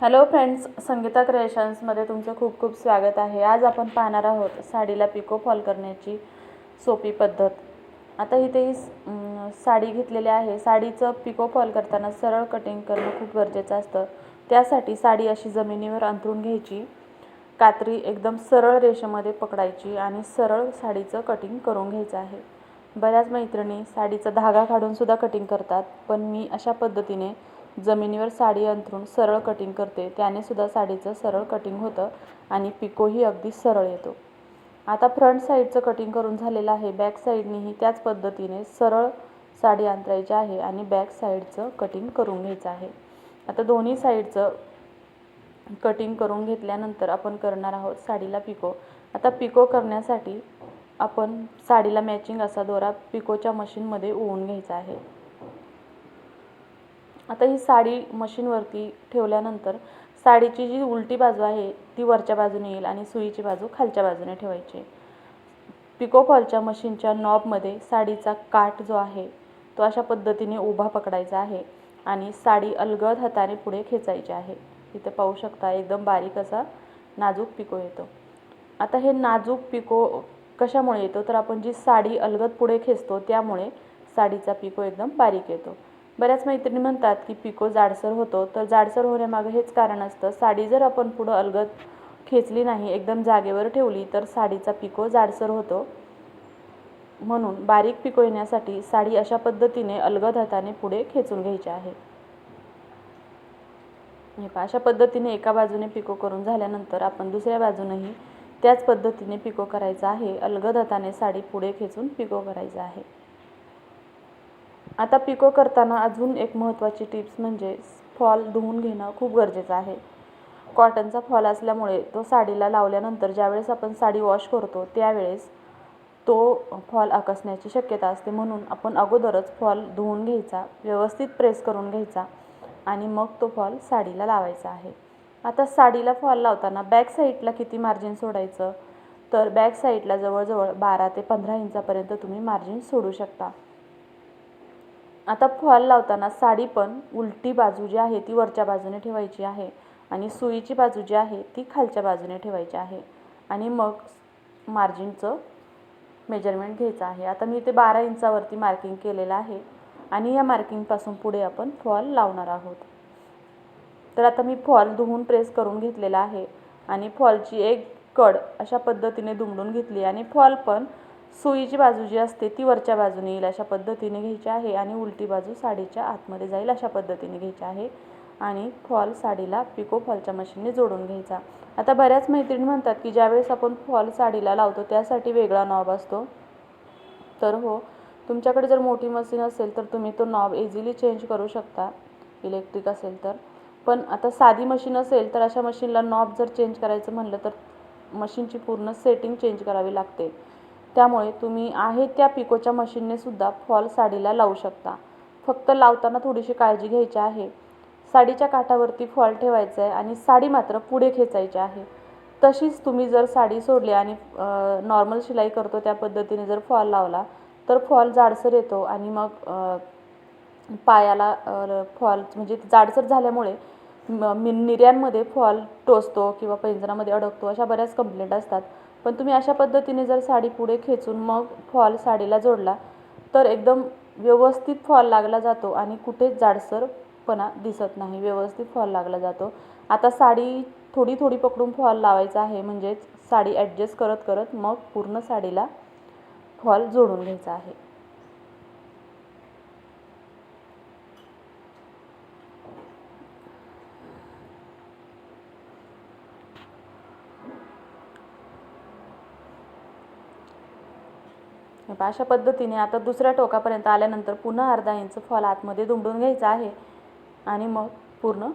Hello friends Sangeeta क्रिएशन्समध्ये तुमचं खूप खूप स्वागत आहे. आज आपण पाहणार आहोत साडीला पिको फॉल करण्याची सोपी पद्धत. आता इथे ही साडी घेतलेली आहे. साडीचं पिको फॉल करताना सरळ कटिंग करणं खूप गरजेचं असतं. त्यासाठी साडी अशी जमिनीवर अंथरून घ्यायची कात्री एकदम सरळ रेषेमध्ये पकडायची आणि सरळ साडीचं कटिंग करून घ्यायचं आहे. बऱ्याच मैत्रिणी साडीचा धागा काढूनसुद्धा कटिंग करतात पण मी अशा पद्धतीने जमिनीवर साडी अंथरून सरळ कटिंग करते. त्याने सुद्धा साडीचं सरळ कटिंग होतं आणि पिकोही अगदी सरळ येतो. आता फ्रंट साईडचं कटिंग करून झालेलं आहे. बॅक साईडनेही त्याच पद्धतीने सरळ साडी अंतरायची आहे आणि बॅक साईडचं कटिंग करून घ्यायचं आहे. आता दोन्ही साईडचं कटिंग करून घेतल्यानंतर आपण करणार आहोत साडीला पिको. आता पिको करण्यासाठी आपण साडीला मॅचिंग असा दोरा पिकोच्या मशीनमध्ये ओवून घ्यायचा आहे. आता ही साडी मशीनवरती ठेवल्यानंतर साडीची जी उलटी बाजू आहे ती वरच्या बाजूने येईल आणि सुईची बाजू खालच्या बाजूने ठेवायची. पिको फॉलच्या मशीनच्या नॉबमध्ये साडीचा काठ जो आहे तो अशा पद्धतीने उभा पकडायचा आहे आणि साडी अलगद हाताने पुढे खेचायची आहे. इथे पाहू शकता एकदम बारीक असा नाजूक पिको येतो. आता हे नाजूक पिको कशामुळे येतो? तर आपण जी साडी अलगद पुढे खेचतो त्यामुळे साडीचा पिको एकदम बारीक येतो. बऱ्याच मैत्रिणी म्हणतात की पिको जाडसर होतो तर जाडसर होण्यामागं हेच कारण असतं. साडी जर आपण पुढं अलगत खेचली नाही एकदम जागेवर ठेवली तर साडीचा पिको जाडसर होतो. म्हणून बारीक पिको येण्यासाठी साडी अशा पद्धतीने अलगद हाताने पुढे खेचून घ्यायची आहे. हे पहा अशा पद्धतीने एका बाजूने पिको करून झाल्यानंतर आपण दुसऱ्या बाजूनही त्याच पद्धतीने पिको करायचा आहे. अलगद हाताने साडी पुढे खेचून पिको करायचा आहे. आता पिको करताना अजून एक महत्त्वाची टिप्स म्हणजे फॉल धुवून घेणं खूप गरजेचं आहे. कॉटनचा फॉल असल्यामुळे तो साडीला लावल्यानंतर ज्यावेळेस आपण साडी वॉश करतो त्यावेळेस तो फॉल आकसण्याची शक्यता असते. म्हणून आपण अगोदरच फॉल धुवून घ्यायचा व्यवस्थित प्रेस करून घ्यायचा आणि मग तो फॉल साडीला लावायचा आहे. आता साडीला फॉल लावताना बॅक साईडला किती मार्जिन सोडायचं? तर बॅक साईडला जवळजवळ बारा ते पंधरा इंचापर्यंत तुम्ही मार्जिन सोडू शकता. आता फॉल लावताना साडी पण उलटी बाजू जी आहे ती वरच्या बाजूने ठेवायची आहे आणि सुईची बाजू जी आहे ती खालच्या बाजूने ठेवायची आहे आणि मग मार्जिनचं मेजरमेंट घ्यायचं आहे. आता मी ते बारा इंचावरती मार्किंग केलेलं आहे आणि या मार्किंगपासून पुढे आपण फॉल लावणार आहोत. तर आता मी फॉल धुवून प्रेस करून घेतलेला आहे आणि फॉलची एक कड अशा पद्धतीने दुमडून घेतली आणि फॉल पण सुईची बाजू जी असते ती वरच्या बाजूने येईल अशा पद्धतीने घ्यायची आहे आणि उलटी बाजू साडीच्या आतमध्ये जाईल अशा पद्धतीने घ्यायची आहे. आणि फॉल साडीला पिको फॉलच्या मशीनने जोडून घ्यायचा. आता बऱ्याच मैत्रिणी म्हणतात की ज्यावेळेस आपण फॉल साडीला लावतो त्यासाठी वेगळा नॉब असतो. तर हो तुमच्याकडे जर मोठी मशीन असेल तर तुम्ही तो नॉब इझिली चेंज करू शकता. इलेक्ट्रिक असेल तर. पण आता साधी मशीन असेल तर अशा मशीनला नॉब जर चेंज करायचं म्हणलं तर मशीनची पूर्ण सेटिंग चेंज करावी लागते. त्यामुळे तुम्ही आहे त्या पिकोच्या मशीननेसुद्धा फॉल साडीला लावू शकता. फक्त लावताना थोडीशी काळजी घ्यायची आहे. साडीच्या काठावरती फॉल ठेवायचा आहे आणि साडी मात्र पुढे खेचायची आहे. तशीच तुम्ही जर साडी सोडली आणि नॉर्मल शिलाई करतो त्या पद्धतीने जर फॉल लावला तर फॉल जाडसर येतो आणि मग पायाला फॉल म्हणजे जाडसर झाल्यामुळे म- मि- निर्यांमध्ये फॉल टोचतो किंवा पैंजणामध्ये अडकतो अशा बऱ्याच कंप्लेंट असतात. पण तुम्ही अशा पद्धतीने जर साडी पुढे खेचून मग फॉल साडीला जोडला तर एकदम व्यवस्थित फॉल लागला जातो आणि कुठेच जाडसरपणा दिसत नाही. व्यवस्थित फॉल लागला जातो. आता साडी थोडी थोडी पकडून फॉल लावायचा आहे म्हणजेच साडी ॲडजस्ट करत करत मग पूर्ण साडीला फॉल जोडून घ्यायचा आहे. हे पहा, अशा पद्धतीने आता दुसऱ्या टोकापर्यंत आल्यानंतर पुन्हा अर्धा इंच फॉल आतमध्ये दुमडून घ्यायचा आहे. आणि मग पूर्ण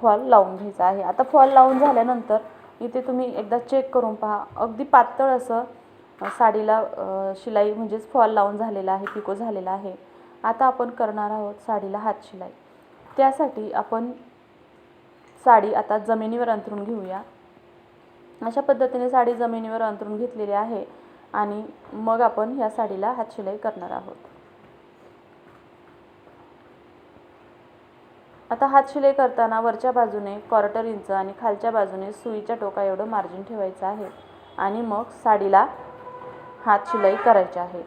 फॉल लावून घ्यायचा आहे. आता फॉल लावून झाल्यानंतर इथे तुम्ही एकदा चेक करून पहा. अगदी पातळ असं साडीला शिलाई म्हणजेच फॉल लावून झालेला आहे पिको झालेला आहे. आता आपण करणार आहोत साडीला हात शिलाई. त्यासाठी आपण साडी आता जमिनीवर अंथरून घेऊया. अशा पद्धतीने साडी जमिनीवर अंथरून घेतलेली आहे. आणि मग आपण ह्या साडीला हातशिलाई करणार आहोत. आता हात शिलाई करताना वरच्या बाजूने क्वार्टर इंच आणि खालच्या बाजूने सुईच्या टोका एवढं मार्जिन ठेवायचं आहे आणि मग साडीला हात शिलाई करायची आहे.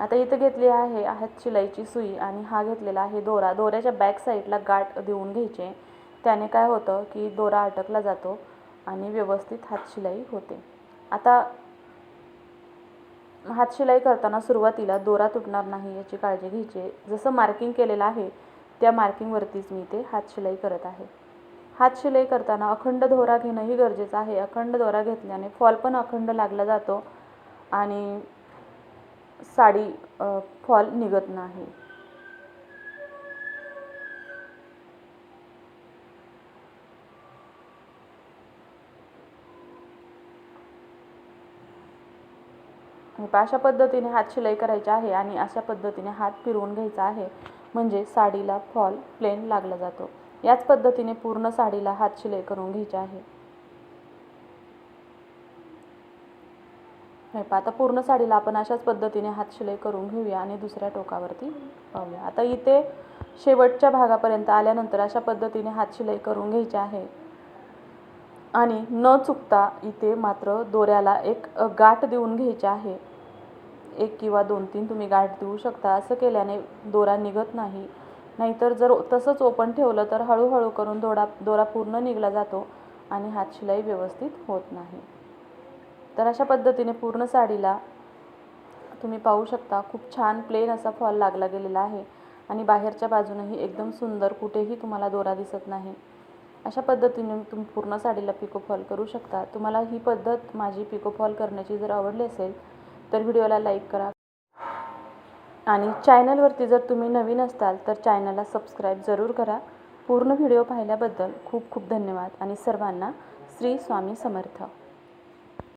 आता इथं घेतली आहे हात शिलाईची सुई आणि हा घेतलेला आहे दोरा. दोऱ्याच्या बॅक साईडला गाठ देऊन घ्यायचे. त्याने काय होतं की दोरा अटकला जातो आणि व्यवस्थित हात शिलाई होते. आता हातशिलाई करताना सुरुवातीला दोरा तुटणार नाही याची काळजी घ्यायची आहे. जसं मार्किंग केलेलं आहे त्या मार्किंगवरतीच मी ते हातशिलाई करत आहे. हात शिलाई करताना अखंड दोरा घेणंही गरजेचं आहे. अखंड दोरा घेतल्याने फॉल पण अखंड लागला जातो आणि साडी फॉल निघत नाही. अशा पद्धतीने हात शिलाई करायची आहे आणि अशा पद्धतीने हात फिरवून घ्यायचा आहे. म्हणजे साडीला फॉल प्लेन लागला जातो. याच पद्धतीने पूर्ण साडीला हात शिलाई करून घ्यायची आहे. हे आता पूर्ण साडीला आपण अशाच पद्धतीने हात शिलाई करून घेऊया आणि दुसऱ्या टोकावरती पाहूया. आता इथे शेवटच्या भागापर्यंत आल्यानंतर अशा पद्धतीने हात शिलाई करून घ्यायची आहे. आणि न चुकता इथे मात्र दोऱ्याला एक गाठ देऊन घ्यायची आहे. एक किंवा दोन तीन तुम्ही गाठ देऊ शकता. असं केल्याने दोरा निघत नाही. नाहीतर जर तसंच ओपन ठेवलं तर हळूहळू करून दोरा दोरा पूर्ण निघला जातो आणि हातशिलाई व्यवस्थित होत नाही. तर अशा पद्धतीने पूर्ण साडीला तुम्ही पाहू शकता खूप छान प्लेन असा फॉल लागला गेलेला आहे आणि बाहेरच्या बाजूनही एकदम सुंदर कुठेही तुम्हाला दोरा दिसत नाही. अशा पद्धतीने तुम्ही पूर्ण साडीला पिको फॉल करू शकता. तुम्हाला ही पद्धत माझी पिको फॉल करण्याची जर आवडली असेल तर व्हिडिओला लाईक करा. आणि चॅनलवरती जर तुम्ही नवीन असताल तर चॅनलला सबस्क्राईब जरूर करा. पूर्ण व्हिडिओ पाहिल्याबद्दल खूप खूप धन्यवाद. आणि सर्वांना श्री स्वामी समर्थ.